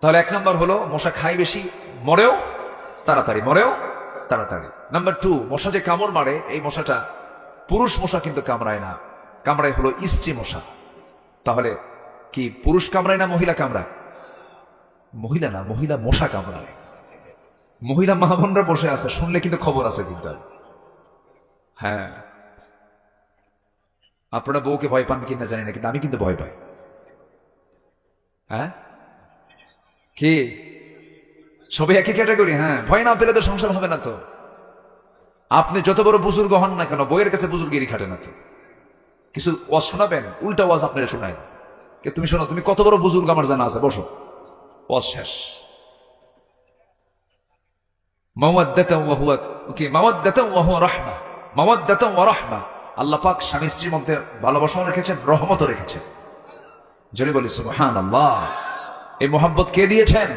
তাহলে এক নম্বর হলো, মশা খায় বেশি, মরেও, তাড়াতাড়ি মরেও, তাড়াতাড়ি। নাম্বার টু, মশা যে কামড় মারে, এই মশাটা পুরুষ মশা কিন্তু কামড়ায় না। কামড়ায় হলো স্ত্রী মশা। তাহলে কি পুরুষ কামড়ায় না মহিলা কামড়ায়? মহিলা না, মহিলা মশা কামড়ায়। মহিলা মাহবনরা বসে আছে, শুনলে কিন্তু খবর আছে কিন্তু। হ্যাঁ। আপনারা বউকে ভয় পান কিনা জানি না, কিন্তু আমি কিন্তু ভয় পাই। হ্যাঁ? কি? সবাই একই ক্যাটাগরি হ্যাঁ। ভয় না পেলে তো সংসার হবে না তো। আপনি যত বড় বুজুর্গ হন না কেন, বইয়ের কাছে বুজুর্গেরই খাটে না তো। কিছু ওয়াজ শোনাবেন? উল্টা ওয়াজ আপনারা শোনায় কে, তুমি শোনো, তুমি কত বড় বুজুর্গ আমার জানা আছে, বসো। ওয়াজ শেষ। আল্লাহ পাক স্বামী স্ত্রীর মধ্যে ভালোবাসাও রেখেছেন, রহমতও রেখেছেন। যদি বলি, সুবহানাল্লাহ। এই মোহাব্বত কে দিয়েছেন?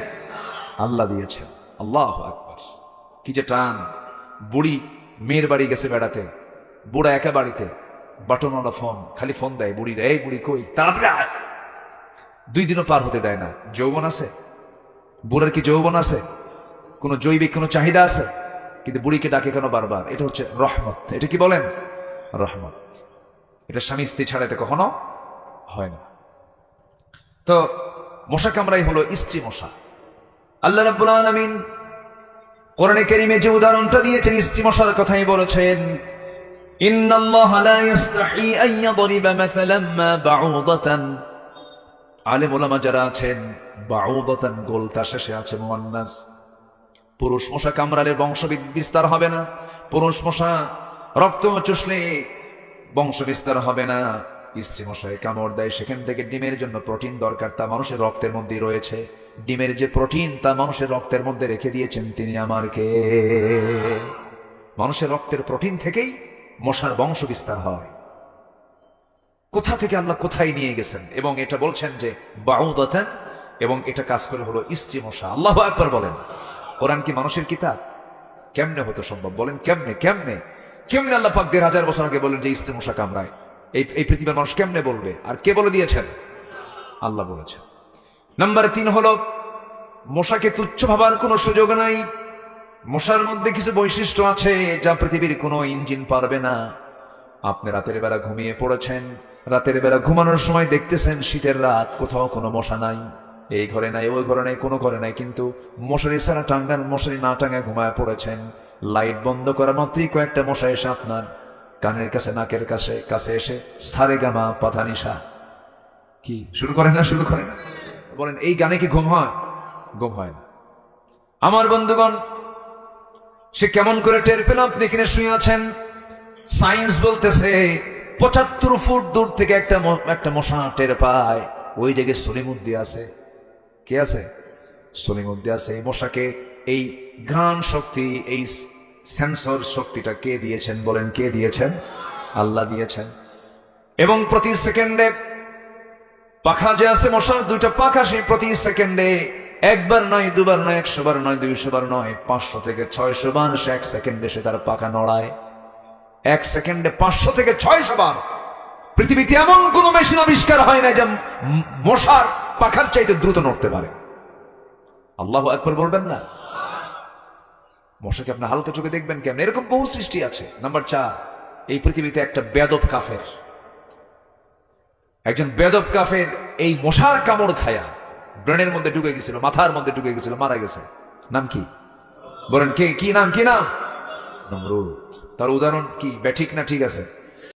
আল্লাহ দিয়েছেন। আল্লাহ আকবার। কি যে টান। বুড়ি মেয়ের বাড়ি গেছে বেড়াতে। বুড়া একা বাড়িতে। বাটনওয়ালা ফোন। খালি ফোন দেয় বুড়ির, এই বুড়ি কই? তাড়াতাড়ি দুই দিনও পার হতে দেয় না। যৌবন আছে? বুড়ার কি যৌবন আছে? কোনো জৈবিক কোনো চাহিদা আছে? কিন্তু বুড়িকে ডাকে কেন বারবার? এটা হচ্ছে রহমত। এটা কি বলেন? রহমত। এটা স্বামী স্ত্রী ছাড়া এটা কখনো হয় না। তো মশা কামড়াই হলো স্ত্রী মশা। আল্লাহ রাব্বুল আলামিন কোরআনে কারীমে যে উদাহরণটা দিয়েছেন, স্ত্রী মশার কথাই বলেছেন, ইন্নাল্লাহা লা ইস্তাহি আন ইয়াদরিবা মাসালাম মা বাউদাতান। আলেম ওলামা যারা আছেন, বাউদাতান গোলটা শেষে আছে মুয়ান্নাস। পুরুষ মশা কামড়ালে বংশ বিস্তার হবে না। পুরুষ মশা রক্ত চুষলে বংশ বিস্তার হবে না। স্ত্রী মশাই কামড় দেয়, সেখান থেকে ডিমের জন্য প্রোটিন দরকার, তা মানুষের রক্তের মধ্যেই রয়েছে। ডিমের যে প্রোটিন, তা মানুষের রক্তের মধ্যে রেখে দিয়েছেন তিনি আমারকে। মানুষের রক্তের প্রোটিন থেকেই মশার বংশ বিস্তার হয়। কোথা থেকে আল্লাহ কোথায় নিয়ে গেছেন? এবং এটা বলছেন যে, বাউদাতেন, এবং এটা কাজ করে হলো স্ত্রী মশা আল্লাহ একবার বলেন। কোরআন কি মানুষের কিতাব? কেমনে হতো সম্ভব? বলেন, কেমনে কেমনে? কেমনে আল্লাহ পাক দেড় হাজার বছর আগে বলেন যে স্ত্রী মশা কামড়ায়। এই এই পৃথিবীর মানুষ কেমনে বলবে? আর কে বলে দিয়েছেন? আল্লাহ বলেছেন। নাম্বার তিন হলো, মশাকে তুচ্ছ ভাবার কোনো সুযোগ নাই। মশার মধ্যে কিছু বৈশিষ্ট্য আছে যা পৃথিবীর কোনো ইঞ্জিন পারবে না। আপনি রাতের বেলা ঘুমিয়ে পড়েছেন। রাতের বেলা ঘুমানোর সময় দেখতেছেন শীতের রাত, কোথাও কোনো মশা নাই। এই ঘরে নাই, ওই ঘরে নাই, কোনো ঘরে নাই, কিন্তু মশারি ছাড়া টাঙ্গান মশারি না টাঙ্গায় ঘুমায় পড়েছেন। লাইট বন্ধ করা মাত্রই কয়েকটা মশা এসে আপনার কানের কাছে, নাকের কাছে কাছে এসে সারে গামা পাধানিসা কি? শুরু করেন না, শুরু করেন না। বলেন, এই গানে কি ঘুম হয়? ঘুম হয় না। আমার বন্ধুগণ, সে কেমন করে টের পেল আপনি এখানে শুয়ে আছেন। সায়েন্স বলতেছে, পঁচাত্তর ফুট দূর থেকে একটা একটা মশা টের পায়। ওই জায়গায় সলিমুদ্দি আছে। কে আছে? সলিমুদ্দি আছে। এই মশাকে, এই ঘ্রাণ শক্তি, এই সেন্সর শক্তিটা কে দিয়েছেন বলেন, কে দিয়েছেন? আল্লাহ দিয়েছেন। এবং প্রতি সেকেন্ডে পাখা যে আছে মশার, দুইটা পাখা সেই প্রতি সেকেন্ডে একবার নয়, দুবার নয় একশো বার নয় দুইশো বার নয়, পাঁচশো থেকে ছয়শো বার সে এক সেকেন্ডে সে তার পাখা নড়ায়। এক সেকেন্ডে পাঁচশো থেকে ছয়শো বার পৃথিবীতে এমন কোন মেশিন আবিষ্কার হয় না যে মশার পাখার চাইতে দ্রুত নড়তে পারে। আল্লাহ একবার বলবেন না? মশাকে আপনি হালকা চোখে দেখবেন কেমন? এরকম বহু সৃষ্টি আছে। নাম্বার চার, এই পৃথিবীতে একটা বেদব কাফের। একজন বেদব কাফের এই মশার কামড় খায়া ব্রেনের মধ্যে ঢুকে গেছিল, মাথার মধ্যে ঢুকে গেছিল, মারা গেছে। নাম কি? বলেন, কে? কি নাম? কি নাম? তার উদাহরণ কি? ব্যাঠিক না ঠিক আছে?